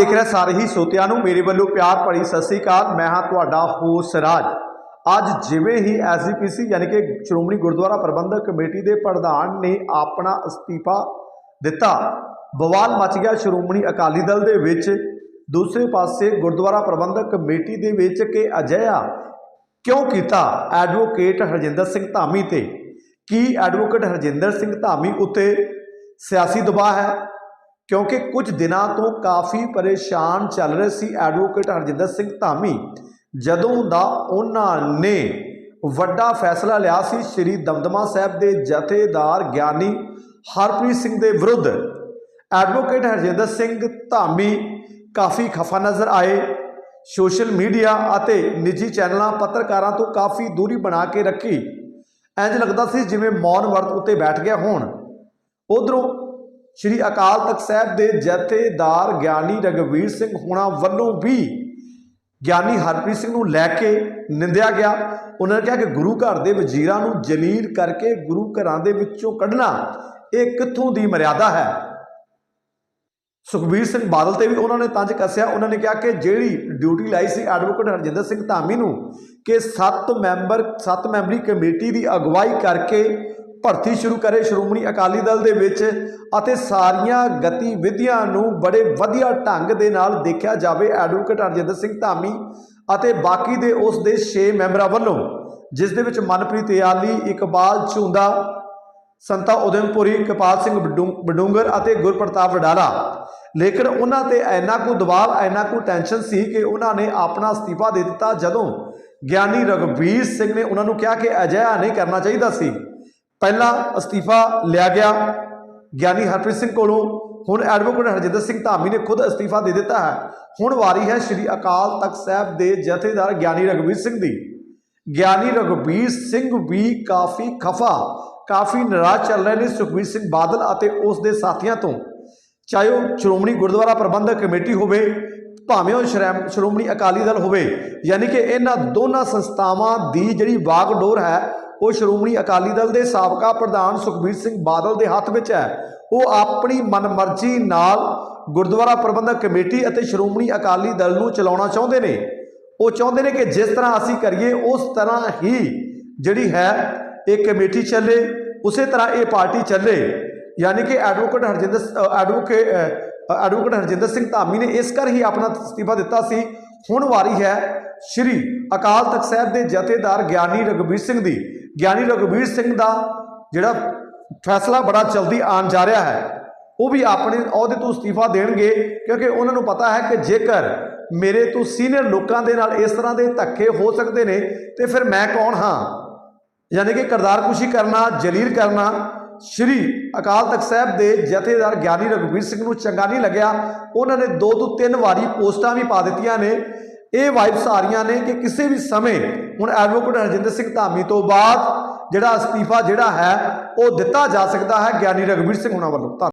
ਦੇਖ ਰਹੇ ਸਾਰੇ ਹੀ ਸੋਤਿਆਂ ਨੂੰ, ਮੇਰੇ ਵੱਲੋਂ ਪਿਆਰ ਭਰੀ ਸਤਿ ਸ੍ਰੀ ਅਕਾਲ। ਮੈਂ ਹਾਂ ਤੁਹਾਡਾ ਹੋਸ਼ ਰਾਜ। ਅੱਜ ਜਿਵੇਂ ਹੀ ਐਸਜੀਪੀਸੀ ਯਾਨੀ ਕਿ ਸ਼੍ਰੋਮਣੀ ਗੁਰਦੁਆਰਾ ਪ੍ਰਬੰਧਕ ਕਮੇਟੀ ਦੇ ਪ੍ਰਧਾਨ ਨੇ ਆਪਣਾ ਅਸਤੀਫਾ ਦਿੱਤਾ, ਬਵਾਲ ਮਚ ਗਿਆ ਸ਼੍ਰੋਮਣੀ ਅਕਾਲੀ ਦਲ ਦੇ ਵਿੱਚ। ਦੂਸਰੇ ਪਾਸੇ ਗੁਰਦੁਆਰਾ ਪ੍ਰਬੰਧਕ ਕਮੇਟੀ ਦੇ ਵਿੱਚ ਕਿ ਅਜਿਹਾ ਕਿਉਂ ਕੀਤਾ? ਐਡਵੋਕੇਟ ਹਰਜਿੰਦਰ ਸਿੰਘ ਧਾਮੀ ਤੇ। ਕੀ ਐਡਵੋਕੇਟ ਹਰਜਿੰਦਰ ਸਿੰਘ ਧਾਮੀ ਉੱਤੇ ਸਿਆਸੀ ਦਬਾਅ ਹੈ? ਕਿਉਂਕਿ ਕੁਝ ਦਿਨਾਂ ਤੋਂ ਕਾਫੀ ਪਰੇਸ਼ਾਨ ਚੱਲ ਰਹੇ ਸੀ ਐਡਵੋਕੇਟ ਹਰਜਿੰਦਰ ਸਿੰਘ ਧਾਮੀ। ਜਦੋਂ ਦਾ ਉਹਨਾਂ ਨੇ ਵੱਡਾ ਫੈਸਲਾ ਲਿਆ ਸੀ, ਸ੍ਰੀ ਦਮਦਮਾ ਸਾਹਿਬ ਦੇ ਜਥੇਦਾਰ ਗਿਆਨੀ ਹਰਪ੍ਰੀਤ ਸਿੰਘ ਦੇ ਵਿਰੁੱਧ ਐਡਵੋਕੇਟ ਹਰਜਿੰਦਰ ਸਿੰਘ ਧਾਮੀ ਕਾਫੀ ਖਫਾ ਨਜ਼ਰ ਆਏ। ਸੋਸ਼ਲ ਮੀਡੀਆ ਅਤੇ ਨਿੱਜੀ ਚੈਨਲਾਂ ਪੱਤਰਕਾਰਾਂ ਤੋਂ ਕਾਫੀ ਦੂਰੀ ਬਣਾ ਕੇ ਰੱਖੀ। ਇੰਜ ਲੱਗਦਾ ਸੀ ਜਿਵੇਂ ਮੌਨ ਵਰਤ ਉੱਤੇ ਬੈਠ ਗਿਆ ਹੋਣ। ਉਧਰੋਂ ਸ਼੍ਰੀ ਅਕਾਲ ਤਖਤ ਸਾਹਿਬ ਦੇ ਜਥੇਦਾਰ ਗਿਆਨੀ ਰਗਵੀਰ ਸਿੰਘ ਹੋਣਾ ਵੱਲੋਂ ਵੀ ਗਿਆਨੀ ਹਰਪ੍ਰੀਤ ਸਿੰਘ ਨੂੰ ਲੈ ਕੇ ਨਿੰਦਿਆ ਗਿਆ। ਉਹਨਾਂ ਨੇ ਕਿਹਾ ਕਿ ਗੁਰੂ ਘਰ ਦੇ ਵਜ਼ੀਰਾਂ ਨੂੰ ਜਲੀਲ ਕਰਕੇ ਗੁਰੂ ਘਰਾਂ ਦੇ ਵਿੱਚੋਂ ਕੱਢਣਾ, ਇਹ ਕਿੱਥੋਂ ਦੀ ਮਰਿਆਦਾ ਹੈ? ਸੁਖਬੀਰ ਸਿੰਘ ਬਾਦਲ ਤੇ ਵੀ ਉਹਨਾਂ ਨੇ ਤੰਜ ਕੱਸਿਆ। ਉਹਨਾਂ ਨੇ ਕਿਹਾ ਕਿ ਜਿਹੜੀ ਡਿਊਟੀ ਲਾਈ ਸੀ ਐਡਵੋਕੇਟ ਹਰਜਿੰਦਰ ਸਿੰਘ ਧਾਮੀ ਨੂੰ, ਕਿ ਸੱਤ ਮੈਂਬਰ, ਸੱਤ ਮੈਂਬਰੀ ਕਮੇਟੀ ਦੀ ਅਗਵਾਈ ਕਰਕੇ ਭਰਤੀ ਸ਼ੁਰੂ ਕਰੇ ਸ਼੍ਰੋਮਣੀ ਅਕਾਲੀ ਦਲ ਦੇ ਵਿੱਚ ਅਤੇ ਸਾਰੀਆਂ ਗਤੀਵਿਧੀਆਂ ਨੂੰ ਬੜੇ ਵਧੀਆ ਢੰਗ ਦੇ ਨਾਲ ਦੇਖਿਆ ਜਾਵੇ ਐਡਵੋਕੇਟ ਹਰਜਿੰਦਰ ਸਿੰਘ ਧਾਮੀ ਅਤੇ ਬਾਕੀ ਦੇ ਉਸ ਦੇ 6 ਮੈਂਬਰਾਂ ਵੱਲੋਂ, ਜਿਸ ਦੇ ਵਿੱਚ ਮਨਪ੍ਰੀਤ ਯਾਲੀ, ਇਕਬਾਲ ਝੁੰਦਾ, ਸੰਤਾ ਉਦਮਪੁਰੀ ਕਪਾਲ ਸਿੰਘ ਬਡੂੰ- ਬਡੂੰਗਰ ਅਤੇ ਗੁਰਪ੍ਰਤਾਪ ਵਡਾਲਾ। ਲੇਕਿਨ ਉਹਨਾਂ ਤੇ ਇੰਨਾ ਕੁ ਦਬਾਅ, ਇੰਨਾ ਕੁ ਟੈਨਸ਼ਨ ਸੀ ਕਿ ਉਹਨਾਂ ਨੇ ਆਪਣਾ ਅਸਤੀਫਾ ਦੇ ਦਿੱਤਾ ਜਦੋਂ ਗਿਆਨੀ ਰਗਵੀਰ ਸਿੰਘ ਨੇ ਉਹਨਾਂ ਨੂੰ ਕਿਹਾ ਕਿ ਅਜਿਹਾ ਨਹੀਂ ਕਰਨਾ ਚਾਹੀਦਾ ਸੀ। ਪਹਿਲਾ ਅਸਤੀਫਾ ਲਿਆ ਗਿਆ ਗਿਆਨੀ ਹਰਪ੍ਰੀਤ ਸਿੰਘ ਕੋਲੋਂ, ਹੁਣ ਐਡਵੋਕੇਟ ਹਰਜਿੰਦਰ ਸਿੰਘ ਧਾਮੀ ਨੇ ਖੁਦ ਅਸਤੀਫਾ ਦੇ ਦਿੱਤਾ ਹੈ। ਹੁਣ ਵਾਰੀ ਹੈ ਸ੍ਰੀ ਅਕਾਲ ਤਖਤ ਸਾਹਿਬ ਦੇ ਜਥੇਦਾਰ ਗਿਆਨੀ ਰਗਵੀਰ ਸਿੰਘ ਦੀ। ਗਿਆਨੀ ਰਗਵੀਰ ਸਿੰਘ ਵੀ ਕਾਫੀ ਖਫਾ, ਕਾਫੀ ਨਾਰਾਜ਼ ਚੱਲ ਰਹੇ ਨੇ ਸੁਖਬੀਰ ਸਿੰਘ ਬਾਦਲ ਅਤੇ ਉਸ ਦੇ ਸਾਥੀਆਂ ਤੋਂ। ਚਾਹੇ ਉਹ ਸ਼੍ਰੋਮਣੀ ਗੁਰਦੁਆਰਾ ਪ੍ਰਬੰਧਕ ਕਮੇਟੀ ਹੋਵੇ, ਭਾਵੇਂ ਉਹ ਸ਼੍ਰੈਮ- ਸ਼੍ਰੋਮਣੀ ਅਕਾਲੀ ਦਲ ਹੋਵੇ, ਯਾਨੀ ਕਿ ਇਹਨਾਂ ਦੋਨਾਂ ਸੰਸਥਾਵਾਂ ਦੀ ਜਿਹੜੀ ਵਾਗਡੋਰ ਹੈ ਉਹ ਸ਼੍ਰੋਮਣੀ ਅਕਾਲੀ ਦਲ ਦੇ ਸਾਬਕਾ ਪ੍ਰਧਾਨ ਸੁਖਬੀਰ ਸਿੰਘ ਬਾਦਲ ਦੇ ਹੱਥ ਵਿੱਚ ਹੈ। ਉਹ ਆਪਣੀ ਮਨਮਰਜ਼ੀ ਨਾਲ ਗੁਰਦੁਆਰਾ ਪ੍ਰਬੰਧਕ ਕਮੇਟੀ ਅਤੇ ਸ਼੍ਰੋਮਣੀ ਅਕਾਲੀ ਦਲ ਨੂੰ ਚਲਾਉਣਾ ਚਾਹੁੰਦੇ ਨੇ। ਉਹ ਚਾਹੁੰਦੇ ਨੇ ਕਿ ਜਿਸ ਤਰ੍ਹਾਂ ਅਸੀਂ ਕਰੀਏ ਉਸ ਤਰ੍ਹਾਂ ਹੀ ਜਿਹੜੀ ਹੈ ਇਹ ਕਮੇਟੀ ਚੱਲੇ ਉਸੇ ਤਰ੍ਹਾਂ ਇਹ ਪਾਰਟੀ ਚੱਲੇ। ਯਾਨੀ ਕਿ ਐਡਵੋਕੇਟ ਹਰਜਿੰਦਰ ਅ, ਐਡਵੋਕੇਟ ਐਡਵੋਕੇਟ ਹਰਜਿੰਦਰ ਸਿੰਘ ਧਾਮੀ ਨੇ ਇਸ ਕਰ ਹੀ ਆਪਣਾ ਅਸਤੀਫਾ ਦਿੱਤਾ ਸੀ। ਹੁਣ ਵਾਰੀ ਹੈ ਸ਼੍ਰੀ ਅਕਾਲ ਤਖਤ ਸਾਹਿਬ ਦੇ ਜਥੇਦਾਰ ਗਿਆਨੀ ਰਗਵੀਰ ਸਿੰਘ ਦੀ। ਗਿਆਨੀ ਰਗਵੀਰ ਸਿੰਘ ਦਾ ਜਿਹੜਾ ਫੈਸਲਾ ਬੜਾ ਜਲਦੀ ਆਉਣ ਜਾ ਰਿਹਾ ਹੈ, ਉਹ ਵੀ ਆਪਣੇ ਅਹੁਦੇ ਤੋਂ ਅਸਤੀਫਾ ਦੇਣਗੇ, ਕਿਉਂਕਿ ਉਹਨਾਂ ਨੂੰ ਪਤਾ ਹੈ ਕਿ ਜੇਕਰ ਮੇਰੇ ਤੋਂ ਸੀਨੀਅਰ ਲੋਕਾਂ ਦੇ ਨਾਲ ਇਸ ਤਰ੍ਹਾਂ ਦੇ ਧੱਕੇ ਹੋ ਸਕਦੇ ਨੇ, ਤੇ ਫਿਰ ਮੈਂ ਕੌਣ ਹਾਂ? ਯਾਨੀ ਕਿ ਕਰਤਾਰਕੁਸ਼ੀ ਕਰਨਾ, ਜਲੀਲ ਕਰਨਾ, ਸ਼੍ਰੀ ਅਕਾਲ ਤਖਤ ਸਾਹਿਬ ਦੇ ਜਥੇਦਾਰ ਗਿਆਨੀ ਰਘੁਵੀਰ ਸਿੰਘ ਨੂੰ ਚੰਗਾ ਨਹੀਂ ਲੱਗਿਆ। ਉਹਨਾਂ ਨੇ ਦੋ ਤੋਂ ਤਿੰਨ ਵਾਰੀ ਪੋਸਟਾਂ ਵੀ ਪਾ ਦਿੱਤੀਆਂ ਨੇ। ਇਹ ਵਾਈਬਸ ਆ ਰਹੀਆਂ ਨੇ ਕਿ ਕਿਸੇ ਵੀ ਸਮੇਂ ਹੁਣ ਐਡਵੋਕੇਟ ਹਰਜਿੰਦਰ ਸਿੰਘ ਧਾਮੀ ਤੋਂ ਬਾਅਦ ਜਿਹੜਾ ਅਸਤੀਫਾ ਜਿਹੜਾ ਹੈ, ਉਹ ਦਿੱਤਾ ਜਾ ਸਕਦਾ ਹੈ ਗਿਆਨੀ ਰਘੁਵੀਰ ਸਿੰਘ ਉਹਨਾਂ ਵੱਲੋਂ। ਧੰਨਵਾਦ